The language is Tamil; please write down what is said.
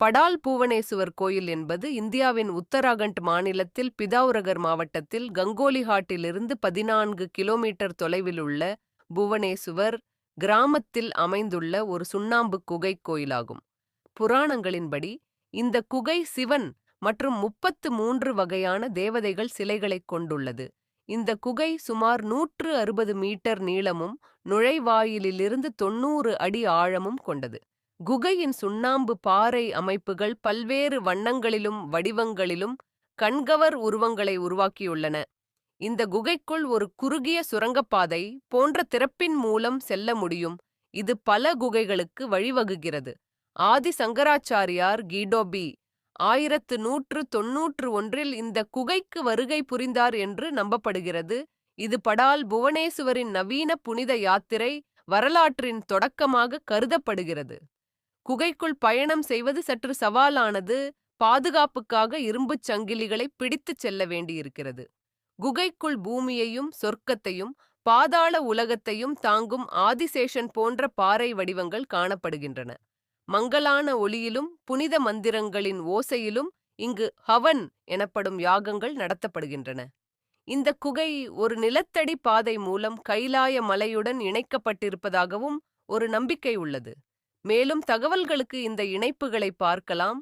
படால் பூவனேசுவர் கோயில் என்பது இந்தியாவின் உத்தராகண்ட் மாநிலத்தில் பிதாவுரகர் மாவட்டத்தில் கங்கோலிஹாட்டிலிருந்து பதினான்கு கிலோமீட்டர் தொலைவில் உள்ள புவனேசுவர் கிராமத்தில் அமைந்துள்ள ஒரு சுண்ணாம்பு குகை கோயிலாகும். புராணங்களின்படி இந்த குகை சிவன் மற்றும் முப்பத்து மூன்று வகையான தேவதைகள் சிலைகளைக் கொண்டுள்ளது. இந்த குகை சுமார் நூற்று அறுபது மீட்டர் நீளமும் நுழைவாயிலிலிருந்து தொண்ணூறு அடி ஆழமும் கொண்டது. குகையின் சுண்ணாம்பு பாறை அமைப்புகள் பல்வேறு வண்ணங்களிலும் வடிவங்களிலும் கண்கவர் உருவங்களை உருவாக்கியுள்ளன. இந்த குகைக்குள் ஒரு குறுகிய சுரங்கப்பாதை போன்ற திறப்பின் மூலம் செல்ல முடியும். இது பல குகைகளுக்கு வழிவகுக்கிறது ஆதி சங்கராச்சாரியார் கீடோபி ஆயிரத்து நூற்று தொன்னூற்று ஒன்றில் இந்த குகைக்கு வருகை புரிந்தார் என்று நம்பப்படுகிறது. இது படால் புவனேசுவரின் நவீன புனித யாத்திரை வரலாற்றின் தொடக்கமாக கருதப்படுகிறது. குகைக்குள் பயணம் செய்வது சற்று சவாலானது பாதுகாப்புக்காக இரும்புச் சங்கிலிகளை பிடித்துச் செல்ல வேண்டியிருக்கிறது. குகைக்குள் பூமியையும் சொர்க்கத்தையும் பாதாள உலகத்தையும் தாங்கும் ஆதிசேஷன் போன்ற பாறை வடிவங்கள் காணப்படுகின்றன. மங்கலான ஒளியிலும் புனித மந்திரங்களின் ஓசையிலும் இங்கு ஹவன் எனப்படும் யாகங்கள் நடத்தப்படுகின்றன. இந்த குகை ஒரு நிலத்தடி பாதை மூலம் கைலாய மலையுடன் இணைக்கப்பட்டிருப்பதாகவும் ஒரு நம்பிக்கை உள்ளது. மேலும் தகவல்களுக்கு இந்த இணைப்புகளை பார்க்கலாம்.